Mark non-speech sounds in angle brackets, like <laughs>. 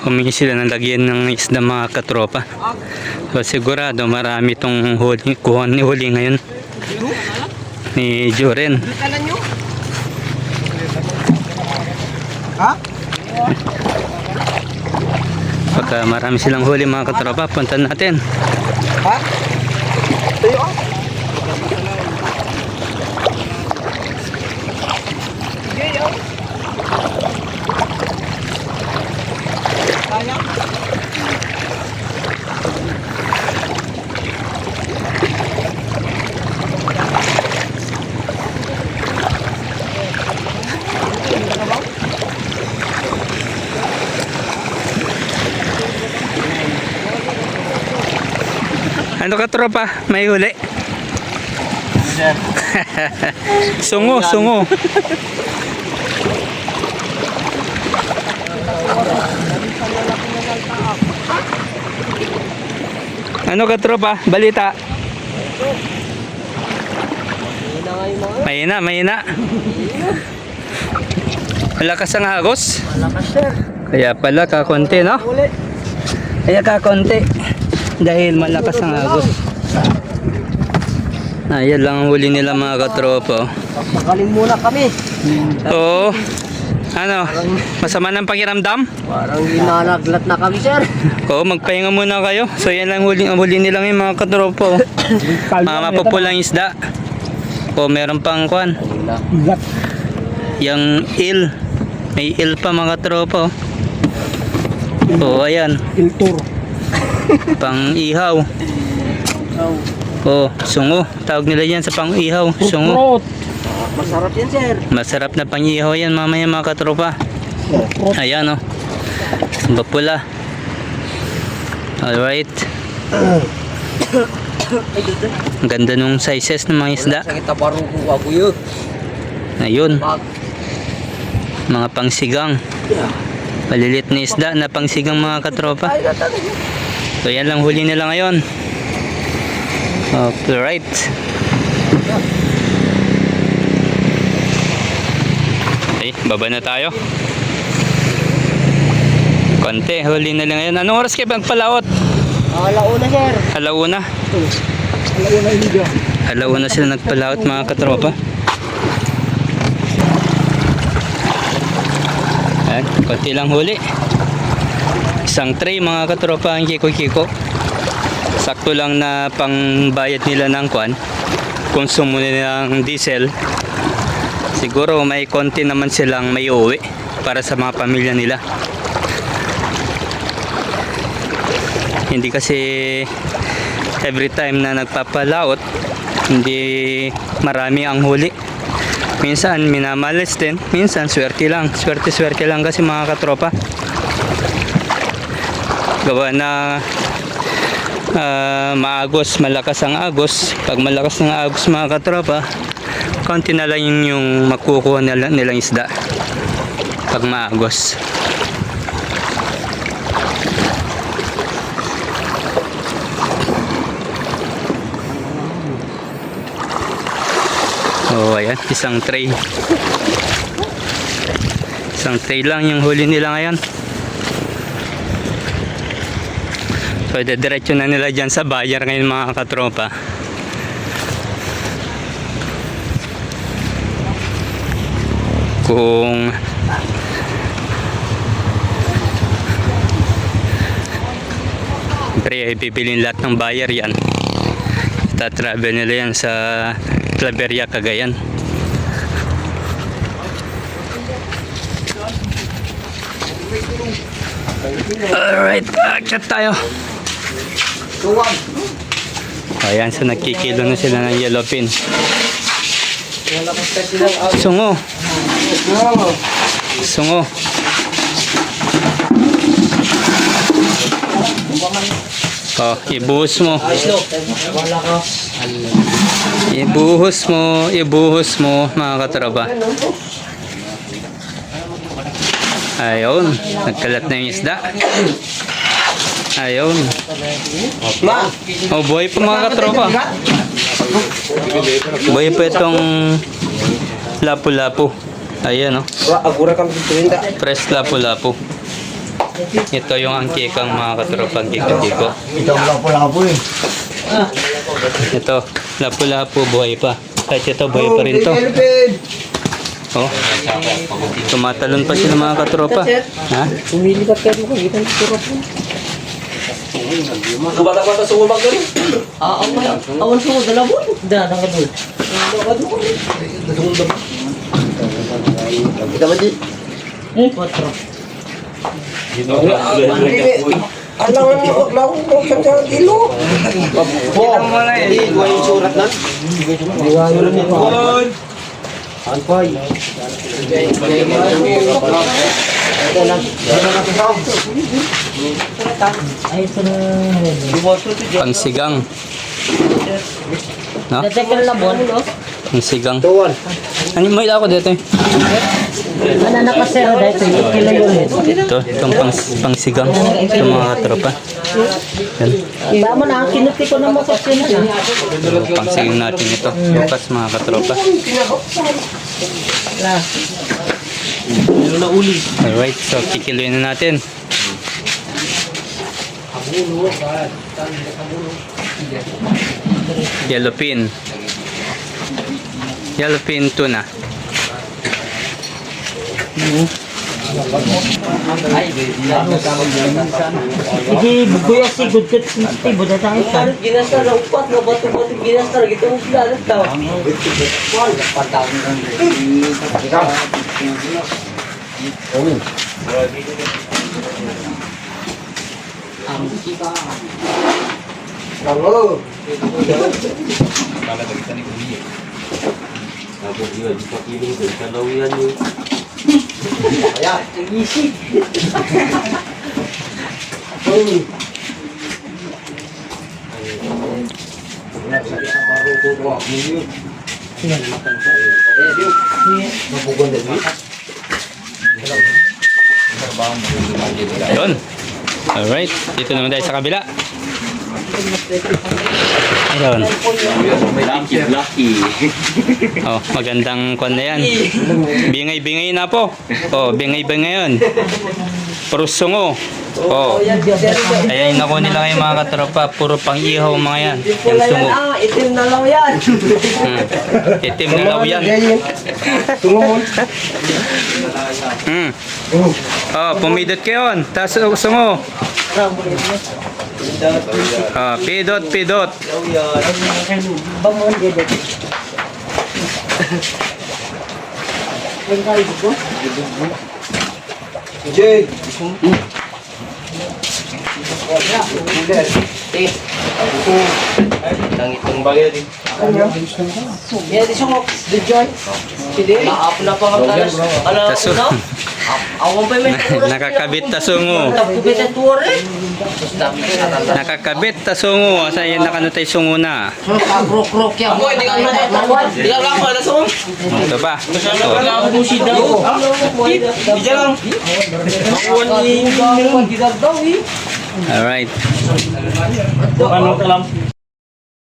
Humingi sila ng lagyan ng isda mga katropa. So sigurado marami itong huli, kuha ni huli ngayon ni Joren. Ha? Pagka marami silang huli mga katropa, punta natin. Ha? Tayo Ano katropa? May huli? <laughs> Sungo, sungo. Ano ka tropa? Balita. Mahina, mahina. Malakas ang agos. Malakas sir. Kaya pala kakonti, no? Kaya kakonti. Dahil malakas ang agos. Ayan lang ang huli nila mga katropa. oh. Pagpagaling muna kami. Oo. Ano? Masama ng pakiramdam? Parang ginanaglat na kami sir. Oo, magpahinga muna kayo. So yan lang huli, huli nila ngayon mga katropa. oh. Mga mapupulang isda. O meron pang kwan. Yung il. May il pa mga katropa. oh. Ayan. Filter. Pang ihaw. O, sungo. Tawag nila yan sa pang ihaw. Sungo. Masarap yan sir. Masarap na pang ihaw yan mamaya mga katropa. Ayan o. Bapula. Alright. Ang ganda nung sizes ng mga isda. Ayun. Mga pangsigang. Palilit na isda na pangsigang mga katropa. So yan lang huli nila ngayon. Okay, right. Okay, baba na tayo. Konti, huli na lang ngayon. Anong oras kayo magpalaot? Alauna sir. Alauna. Alauna hindi. Alauna sila nagpalaot mga katropa. Ayan, konti lang huli. Isang tray mga katropa ang kiko-kiko. Sakto lang na pangbayad nila ng kwan. Konsumo nila ng diesel. Siguro may konti naman silang may uwi para sa mga pamilya nila. Hindi kasi every time na nagpapalaot, hindi marami ang huli. Minsan minamalis din, minsan swerte lang. Swerte-swerte lang kasi mga katropa. Gawa na ah, maagos, malakas ang agos. Pag malakas ng agos mga katropa, konti na lang yung, yung makukuha nila, nilang isda. Pag maagos. Oh, ayan, isang tray. Isang tray lang yung huli nila ngayon. So, diretso na nila dyan sa bayar ngayon mga katropa. Kung Siyempre, ay bibilin lahat ng bayar yan. Tatravel nila yan sa Claveria, Cagayan. Alright, akyat tayo. Ayan, so nagkikilo na sila ng yellow pin. Wala pa sa silang out. Sungo, sungo. Oh, ibuhos mo. Wala ka. Ibuhos mo, ibuhos mo mga katropa. Ayun, nagkalat na yung isda. Ayun. Ma. Oh, buhay pa mga katropa. Buhay pa itong lapu-lapu. Ayan, oh. Agura kami. Fresh lapu-lapu. Ito yung angkikang mga katropang kiko-kiko. Ito ang lapo-lapo eh. Ito, lapu-lapu, buhay pa. Kahit ito, buhay pa rin to. Oh. Tumatalon pa sila mga katropa. Ha? Umili ka kayo mo. Kita ng turap mo. Kubata-bata sa umag doon. Ah, awan. Awan sa umag. Dalabon. Da, nakadol. Nakadol. Kita ba di? Hmm? Patro. Alam mo, mo siyang sa kilo. Po, hindi, duwa yung surat na. Duwa yung surat. Ito lang. Ito lang na. Pangsigang. No? Na no? Pangsigang. Tuwan. Ano mo ako dito? eh. Ano na kasi ako dahil ito kilo yun. Ito, itong pang, pangsigang. Ito mga katropa. Yan. Tama na, kinuti ko na mo kasi na. Ito, pangsigang natin ito. Bukas mga katropa. Alright, so kikiluin na natin. Yellowfin. Yellowfin tuna. Sige, bukuya si good cut sinti, buda tayo ka. Ginastar na upat na bato-bato ginastar, gito mo sila, ano tao? Wal, patawin lang. Hello. Ayan, easy. Yun. Alright, dito naman tayo sa kabila. Ayun. Oh, magandang kwan na yan. Bingay-bingay na po. Oh, bingay-bingay yun. Prusungo. Oh. Ayan nakuha nila ngayon mga katropa. Puro pang ihaw mga yan. Yung sungo. Ah, itim na lang yan. Hmm. Itim na law yan. Tungon. Hmm. Oh, pumidot kayo yun. Tapos sungo. Ah, pidot, pidot. Bangon dia dito. Ang kaya ko? Jay. Itong bagay din. Ya di sungok. Di joy. Sige. Naap na pa ang talas. Ala? Awan pa may Nakakabit ta sungo. Nakakabit ta sungo. Asa yan nakanutay sungo na. Krok-krok yan. Ako, hindi ka lang pala sa Ito ba? Di lang. Alright. Ano ka?